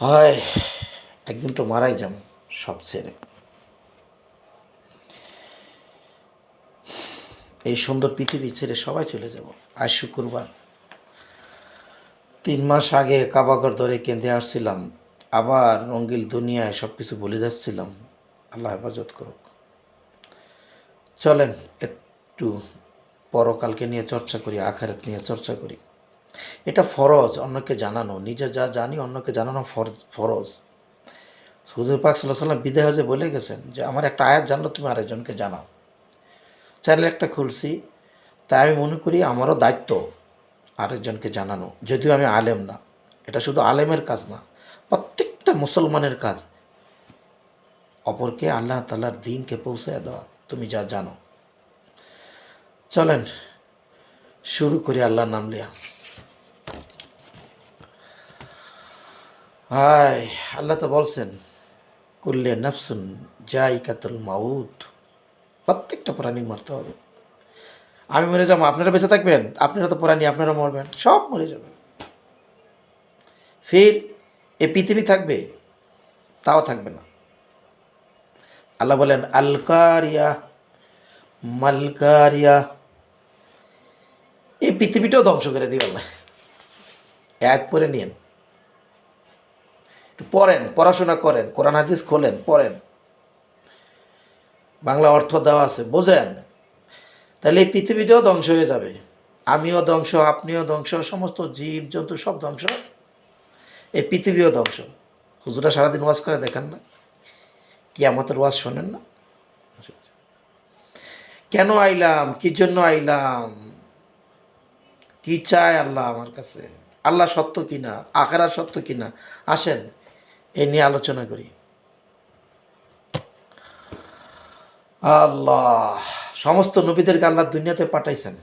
হয়, একদিন তো মারাই যাম সব ছেড়ে। এই সুন্দর পৃথিবী ছেড়ে সবাই চলে যাব, আজ শুক্রবার। তিন মাস আগে কাবাগর ধরে কেঁদে আসছিলাম, আবার রঙ্গিল দুনিয়ায় সব কিছু বলে যাচ্ছিলাম, আল্লাহ হেফাজত করুক। চলেন, একটু পরকালকে নিয়ে চর্চা করি, আখারাত নিয়ে চর্চা করি। এটা ফরজ, অন্যকে জানানো। নিজে যা জানি, অন্যকে জানানো ফরজ সুজুর পাক সাল্লাহ সাল্লাম বিদে হজে বলে গেছেন যে, আমার একটা আয়াত জানলো তুমি আরেকজনকে জানাও। চ্যানেল একটা খুলছি। তাই আমি মনে করি আমারও দায়িত্ব আরেকজনকে জানানো। যদিও আমি আলেম না। এটা শুধু আলেমের কাজ না, প্রত্যেকটা মুসলমানের কাজ। অপরকে আল্লাহ তালার দিনকে পৌঁছে দেওয়া। তুমি যা জানো। চলেন, শুরু করি আল্লাহর নাম লিয়া হায়, আল্লাহ তো বলছেন, কুল্লে নফসুন যাই কাতুল মাউত। প্রত্যেকটা প্রাণী মরতে হবে। আমি মরে যাব, আপনারা বেঁচে থাকবেন, আপনারা তো প্রাণী, আপনারা মরবেন, সব মরে যাবেন। ফির এ পৃথিবী থাকবে, তাও থাকবে না। আল্লাহ বলেন, আলকারিয়া, মালকারিয়া। এই পৃথিবীটাও ধ্বংস করে দিবে আল্লাহ এক পরে নিয়েন। পড়েন, পড়াশোনা করেন, কোরআন, হাদিস খোলেন, পড়েন। বাংলা অর্থ দেওয়া আছে, বোঝেন। তাহলে এই পৃথিবীটাও ধ্বংস হয়ে যাবে। আমিও ধ্বংস, আপনিও ধ্বংস, সমস্ত জীব, জন্তু সব ধ্বংস। এই পৃথিবীও ধ্বংস। হুজুরা সারাদিন ওয়াজ করে, দেখেন না। কি আমাদের ওয়াজ শোনেন না। কেন আইলাম? কি জন্য আইলাম? কি চায় আল্লাহ আমার কাছে? আল্লাহ সত্য কিনা? আখেরা সত্য কিনা? আসেন। এ নিয়ে আলোচনা করি। আল্লাহ, সমস্ত নবীদেরকে আল্লাহ দুনিয়াতে পাঠাইছেন।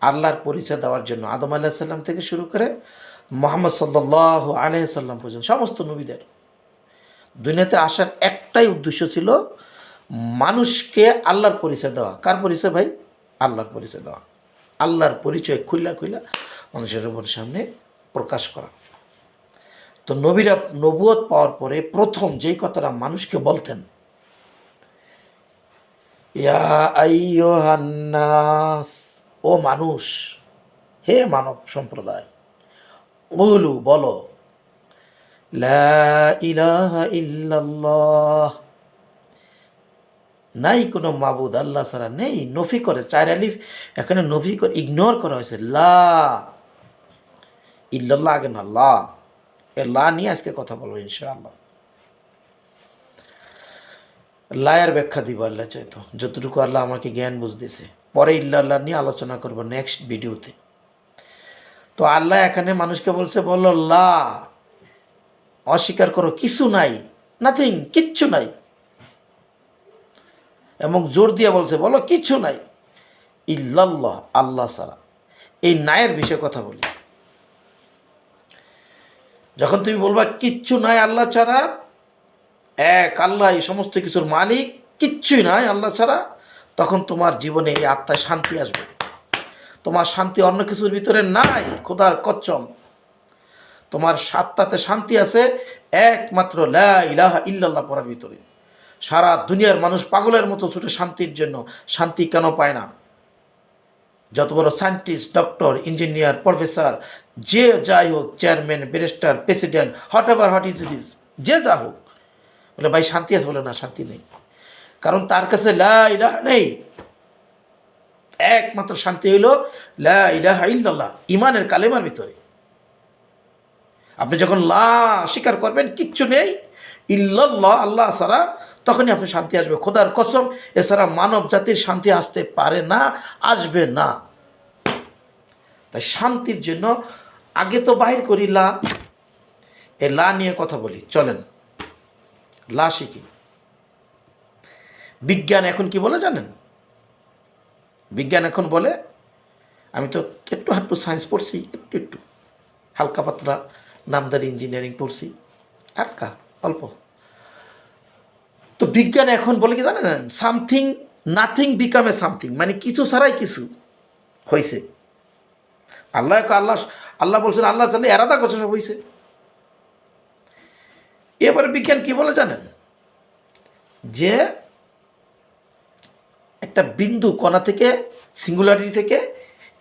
আল্লাহর পরিচয় দেওয়ার জন্য আদম আলাহিসাল্লাম থেকে শুরু করে মোহাম্মদ সাল্লাহ আলহিসাল্লাম পর্যন্ত সমস্ত নবীদের। দুনিয়াতে আসার একটাই উদ্দেশ্য ছিল মানুষকে আল্লাহর পরিচয় দেওয়া। কার পরিচয় ভাই? আল্লাহর পরিচয় দেওয়া। আল্লাহর পরিচয় খুইলা খুইলা মানুষের সামনে প্রকাশ করা। তো নবীরা নবুয়ত পাওয়ার পরে প্রথম যেই কথাটা মানুষকে বলতেন ও মানুষ, হে মানব সম্প্রদায় বলু বলো নাই কোনো মাবুদ, আল্লাহ ছাড়া নেই, নফি করে, চার আলিফ, এখানে নফি করে, ইগনোর করা হয়েছে, লা ইল্লাল্লাহ আগে না, লা। লা নিয়ে আজকে কথা বলব, ইনশাআল্লাহ। লায়ের ব্যাখ্যা দিব আল্লাহ চাইতো, যতটুকু আল্লাহ আমাকে জ্ঞান বুঝ দিছে পরে ইল্লা আল্লাহ নিয়ে আলোচনা করব নেক্সট ভিডিওতে তো আল্লাহ এখানে মানুষকে বলছে বলল লা, অস্বীকার করো, কিছু নাই নাথিং কিচ্ছু নাই। এবং জোর দিয়ে বলছে, বলো, কিছু নাই। ইল্লাল্লাহ, আল্লাহ ছাড়া। এই নায়ের বিষয়ে কথা বলি। যখন তুমি বলবা কিচ্ছু নাই আল্লাহ ছাড়া, এক আল্লাহ এই সমস্ত কিছুর মালিক, কিচ্ছুই নাই আল্লাহ ছাড়া, তখন তোমার জীবনে এই আত্মায় শান্তি আসবে। তোমার শান্তি অন্য কিছুর ভিতরে নাই, খোদার কচ্চম তোমার সাত্তাতে শান্তি আছে, একমাত্র লা ইল্লাল্লাহ পড়ার ভিতরে। সারা দুনিয়ার মানুষ পাগলের মতো ছুটে শান্তির জন্য শান্তি কেন পায় না? যত বড় সায়েন্টিস্ট ডক্টর ইঞ্জিনিয়ার প্রফেসর যে যাই হোক chairman barrister president what ever what is is যে যা হোক। বলে, ভাই, শান্তি আছে? বলে, না, শান্তি নেই। কারণ তার কাছে লা নেই। একমাত্র শান্তি হইল লা ইলাহা ইমানের কালেমার ভিতরে। আপনি যখন লা স্বীকার করবেন, কিচ্ছু নেই। ইল্লাল্লাহ, আল্লাহ ছাড়া তখনই আপনি শান্তি আসবে। খোদার কসম, এছাড়া মানব জাতির শান্তি আসতে পারে না, আসবে না। তাই শান্তির জন্য আগে তো বাহির করি লা। এ লা নিয়ে কথা বলি, চলেন। লা শিখি। বিজ্ঞান এখন কি বলে জানেন? বিজ্ঞান এখন বলে, আমি তো একটু হাট্টু সায়েন্স পড়ছি, একটু একটু। হালকা পাতলা, নামদারি ইঞ্জিনিয়ারিং পড়ছি। হালকা, অল্প। তো বিজ্ঞান এখন বলে কি জানেন? সামথিং নাথিং বিকাম সামথিং মানে কিছু ছাড়াই কিছু হয়েছে আল্লাহ আল্লাহ আল্লাহ বলছেন, আল্লাহ জানে এরাদা করছে, সব হয়েছে এবারে বিজ্ঞান কি বলে জানেন? যে একটা বিন্দু কণা থেকে সিঙ্গুলারিটি থেকে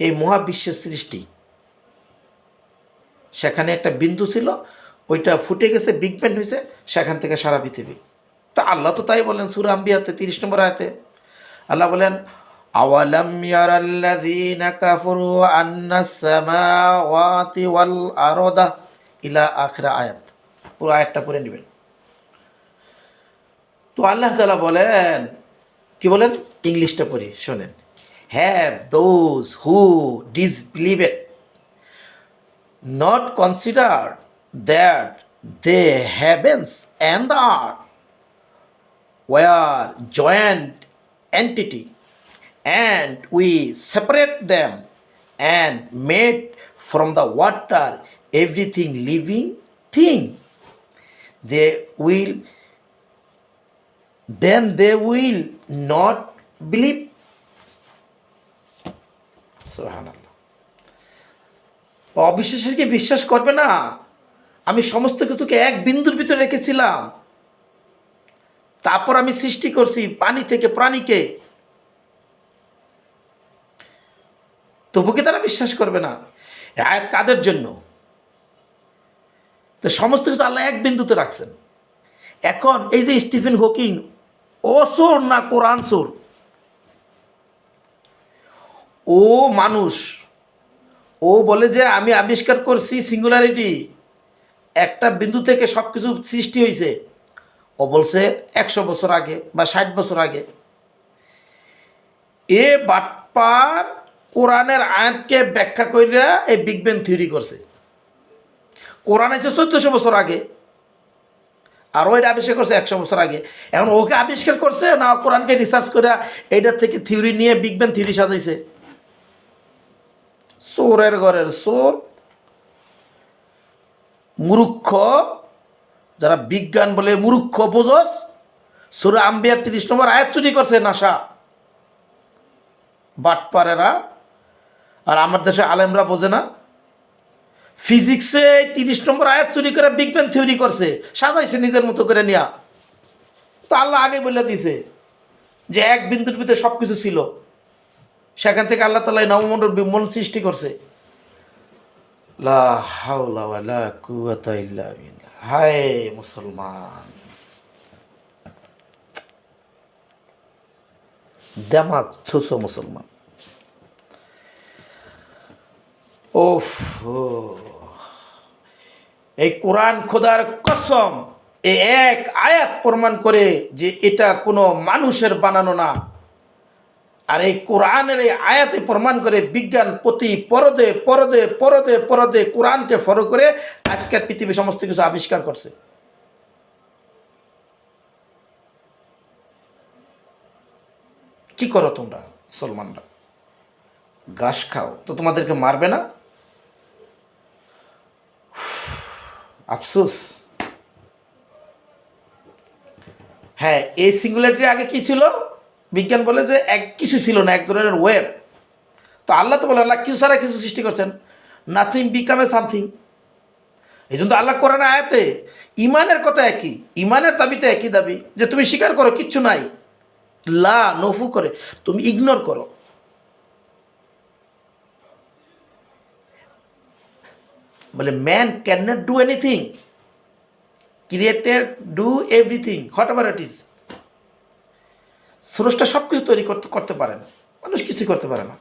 এই মহাবিশ্বের সৃষ্টি, সেখানে একটা বিন্দু ছিল, ওইটা ফুটে গেছে বিগ ব্যান্ড হয়েছে সেখান থেকে সারা পৃথিবী। আল্লাহ তো তাই বলেন, সুরা আম্বিয়াতে তিরিশ নম্বর আয়াতে। আল্লাহ বলেন, আওয়ালাম ইয়ারাল্লাযীনা কাফারু আন্নাস সামাওয়াতি ওয়াল আরদা ইলা আখিরা আয়াত। পুরো আয়াতটা পড়ে নেবেন। তো আল্লাহ তাআলা বলেন, কি বলেন? ইংলিশটা পড়ি, শোনেন। Have those who disbelieved not considered that the heavens and the earth were joint entity and we separate them and made from the water everything living thing they will then they will not believe subhanallah অবিশ্বাসের কি বিশ্বাস করবে না আমি সমস্ত কিছুকে এক বিন্দুর ভিতরে রেখেছিলাম তারপর আমি সৃষ্টি করছি পানি থেকে প্রাণীকে। তবু কি তারা বিশ্বাস করবে না? আয়াত কাদের জন্য? তো সমস্ত কিছু আল্লাহ এক বিন্দুতে রাখছেন। এখন এই যে স্টিফেন হকিং, ও সোর না কোরআন সোর? ও মানুষ, ও বলে যে আমি আবিষ্কার করছি সিঙ্গুলারিটি একটা বিন্দু থেকে সব কিছু সৃষ্টি হয়েছে ও বলছে একশো বছর আগে বা ষাট বছর আগে। এ বাটপার কোরআনের আয়াতকে ব্যাখ্যা কইরা এই বিগ ব্যাং থিওরি করছে। কোরআন আছে চোদ্দশো বছর আগে আর ওইটা আবিষ্কার করছে একশো বছর আগে। এখন ওকে আবিষ্কার করছে না কোরআনকে রিসার্চ করে এইটার থেকে থিওরি নিয়ে বিগ ব্যাং থিওরি সাজাইছে। চোরের ঘরের চোর, মূর্খ যারা বিজ্ঞান বলে মূর্খ বোঝস, সুরা আম্বিয়ার তিরিশ নম্বর আয়াত চুরি করছে নাসা। বাটপারেরা, আর আমার দেশে আলেমরা বোঝে না। ফিজিক্সে তিরিশ নম্বর আয়াত চুরি করে বিজ্ঞান থিওরি করছে, সাজাইছে নিজের মতো করে নিয়া। তো আল্লাহ আগে বলে দিছে যে এক বিন্দুর ভিতরে সব কিছু ছিল। সেখান থেকে আল্লাহ তালা নবমণ্ডল বিমন সৃষ্টি করছে। লা হাওলা হায়, মুসলমান। দেমাগ ছুসো মুসলমান। ও। এই কোরআন খোদার কসম এই এক আয়াত প্রমাণ করে যে এটা কোনো মানুষের বানানো না। আর এই কোরআনের এই আয়াতে প্রমাণ করে বিজ্ঞান প্রতি পরদে পরদে পরদে পরদে কোরআনকে ফলো করে আজকের পৃথিবী সমস্ত কিছু আবিষ্কার করছে। কি করো তোমরা, মুসলমানরা? ঘাস খাও, তো তোমাদেরকে মারবে না? আফসোস। হ্যাঁ এই সিঙ্গুলারিটির আগে কি ছিল? বিজ্ঞান বলে যে এক কিছু ছিল না, এক ধরনের ওয়েব তো আল্লাহ তো বলে, আল্লাহ কিছু ছাড়া কিছু সৃষ্টি করছেন। নাথিং বিকাম সামথিং এই জন্য আল্লাহ করেন আয়াতে ইমানের কথা একই, ইমানের দাবিতে একই দাবি, যে তুমি স্বীকার করো, কিচ্ছু নাই। লা, নফু করে, তুমি ইগনোর করো। বলে man can not do anything created do everything what ever it is স্রষ্টা সব কিছু তৈরি করতে করতে পারে না মানুষ কিছু করতে পারে না।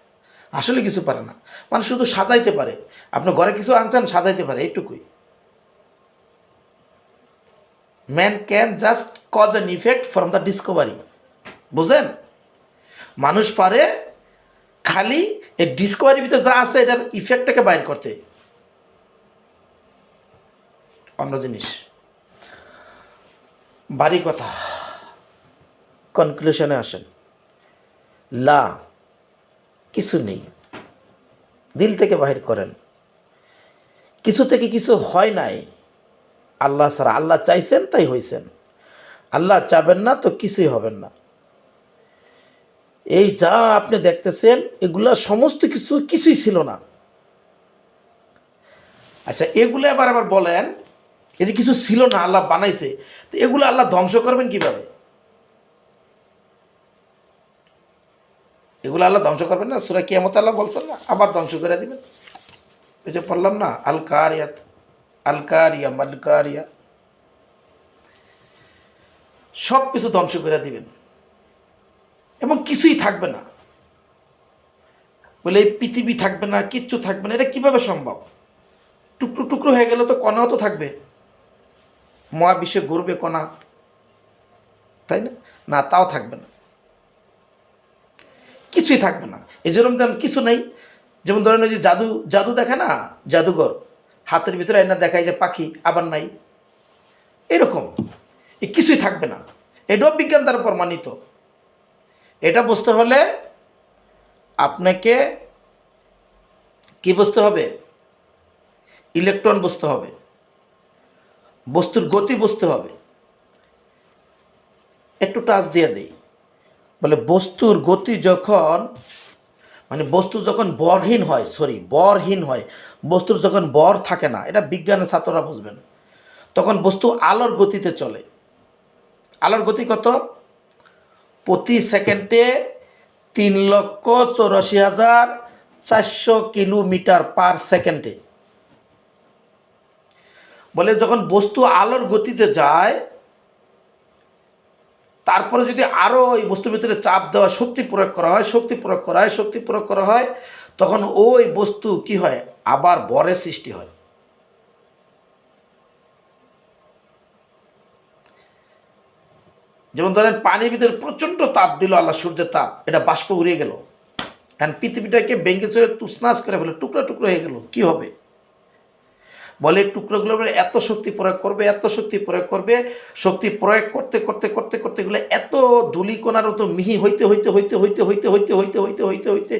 আসলে কিছু পারে না। মানুষ শুধু সাজাইতে পারে। আপনি ঘরে কিছু আনছেন, সাজাইতে পারে, এইটুকুই। Man can just cause an effect from the discovery বুঝেন? মানুষ পারে খালি এই ডিসকভারির ভিতরে যা আছে, এটার ইফেক্টটাকে বাইর করতে। অন্য জিনিস। বাড়ি কথা। কনক্লুশনে আসেন। লা, কিছু নেই। দিল থেকে বাহির করেন। কিছু থেকে কিছু হয় নাই। আল্লাহ ছাড়া আল্লাহ চাইছেন, তাই হয়েছেন আল্লাহ চাবেন না, তো কিছুই হবেন না। এই যা আপনি দেখতেছেন, এগুলা সমস্ত কিছু, কিছুই ছিল না। আচ্ছা এগুলো আবার আবার বলেন, এতে কিছু ছিল না, আল্লাহ বানাইছে। তো এগুলো আল্লাহ ধ্বংস করবেন কীভাবে? এগুলো আল্লাহ ধ্বংস করবেন না, সুরা কিয়ামত আল্লাহ বলছেন না, আবার ধ্বংস করে দিবেন। ওই যে পড়লাম না আল কারিয়াত আল কারিয়া মাল কারিয়া সব কিছু ধ্বংস করে দিবেন। এবং কিছুই থাকবে না। বলে এই পৃথিবী থাকবে না, কিচ্ছু থাকবে না, এটা কীভাবে সম্ভব? টুকরো টুকরো হয়ে গেলে তো কণাও তো থাকবে। মহাবিশ্বে ঘুরবে কণা, তাই না? না, তাও থাকবে না। কিছুই থাকবে না। এই যেরকম যেমন কিছু নেই। যেমন ধরেন ওই যে জাদু জাদু দেখে না? জাদুঘর। হাতের ভিতরে এনে দেখায় যে পাখি, আবার নাই। এরকম। এ কিছুই থাকবে না। এটাও বিজ্ঞান দ্বারা প্রমাণিত। এটা বুঝতে হলে আপনাকে কি বুঝতে হবে? ইলেকট্রন বুঝতে হবে। বস্তুর গতি বুঝতে হবে। একটু টাচ দিয়ে দেই। বলে বস্তুর গতি যখন মানে বস্তু যখন বরহীন হয় সরি বরহীন হয়, বস্তুর যখন বর থাকে না, এটা বিজ্ঞানের ছাত্ররা বুঝবেন, তখন বস্তু আলোর গতিতে চলে। আলোর গতি কত? প্রতি সেকেন্ডে তিন লক্ষ চৌরাশি হাজার চারশো কিলোমিটার পার সেকেন্ডে। বলে যখন বস্তু আলোর গতিতে যায় তারপরে যদি আরও ওই বস্তুর ভিতরে চাপ দেওয়া, শক্তি প্রয়োগ করা হয়, শক্তি প্রয়োগ করা হয়, শক্তি প্রয়োগ করা হয়, তখন ওই বস্তু কি হয়? আবার বরের সৃষ্টি হয়। যেমন ধরেন পানির ভিতরে প্রচণ্ড তাপ দিল আল্লাহ, সূর্যের তাপ, এটা বাষ্প উড়িয়ে গেল। কারণ পৃথিবীটাকে ভেঙে চলে তুসনাস করে ফেলে, টুকরো টুকরো হয়ে গেল, কি হবে? বলে টুকরোগুলো এত শক্তি প্রয়োগ করবে, এত শক্তি প্রয়োগ করবে, শক্তি প্রয়োগ করতে করতে করতে করতে গেলে এত ধুলিকোনার মতো মিহি হইতে হইতে হইতে হইতে হইতে হইতে হইতে হইতে হইতে হইতে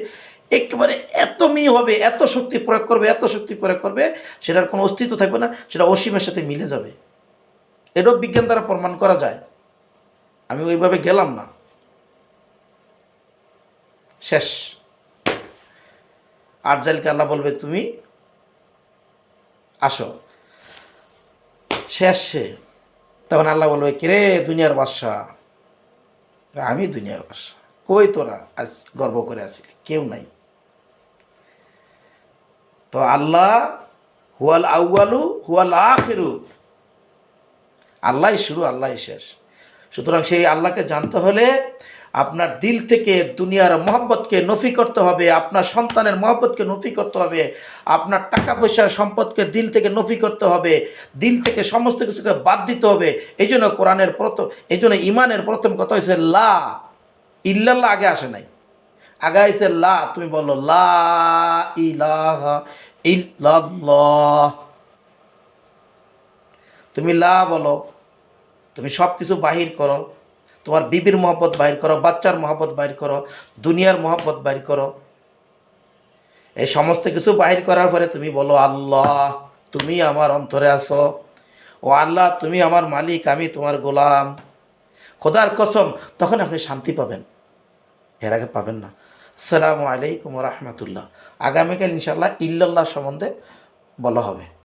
একেবারে এত মিহি হবে, এত শক্তি প্রয়োগ করবে, এত শক্তি প্রয়োগ করবে, সেটার কোনো অস্তিত্ব থাকবে না, সেটা অসীমের সাথে মিলে যাবে। এটাও বিজ্ঞান দ্বারা প্রমাণ করা যায়। আমি ওইভাবে গেলাম না। শেষ। আরজাইলকে আল্লাহ বলবে, তুমি আসো। শেষ তখন আল্লাহ বলবে কিরে দুনিয়ার বাদশা আমি দুনিয়ার বাদশা কই তোরা? আজ গর্ব করে আছিলি। কেউ নাই। তো আল্লাহ হুয়াল আউয়ালু, হুয়াল আখিরু। আল্লাহ শুরু আল্লাহ শেষ। সুতরাং সেই আল্লাহকে জানতে হলে আপনার দিল থেকে দুনিয়ার মহব্বতকে নফি করতে হবে, আপনার সন্তানের মহব্বতকে নফি করতে হবে, আপনার টাকা পয়সার সম্পদকে দিল থেকে নফি করতে হবে, দিল থেকে সমস্ত কিছুকে বাদ দিতে হবে। এই জন্য কোরআনের প্রথম এই জন্য ইমানের প্রথম কথা হয়েছে লা। ইল্লাল্লাহ আগে আসে নাই। আগে হয়েছে লা, তুমি বলো লা ইলাহা ইল্লাল্লাহ। তুমি লা বলো, তুমি সব কিছু বাহির করো। তোমার বিবির মহব্বত বাইর করো, বাচ্চার মহব্বত বাইর করো, দুনিয়ার মহব্বত বাইর করো। এই সমস্ত কিছু বাহির করার পরে তুমি বলো, আল্লাহ, তুমি আমার অন্তরে আসো ও আল্লাহ, তুমি আমার মালিক, আমি তোমার গোলাম। খোদার কসম, তখন আপনি শান্তি পাবেন। এর আগে পাবেন না। আসসালামু আলাইকুম রহমতুল্লাহ। আগামীকাল ইনশাল্লাহ ইল্লাল্লাহ সম্বন্ধে বলা হবে।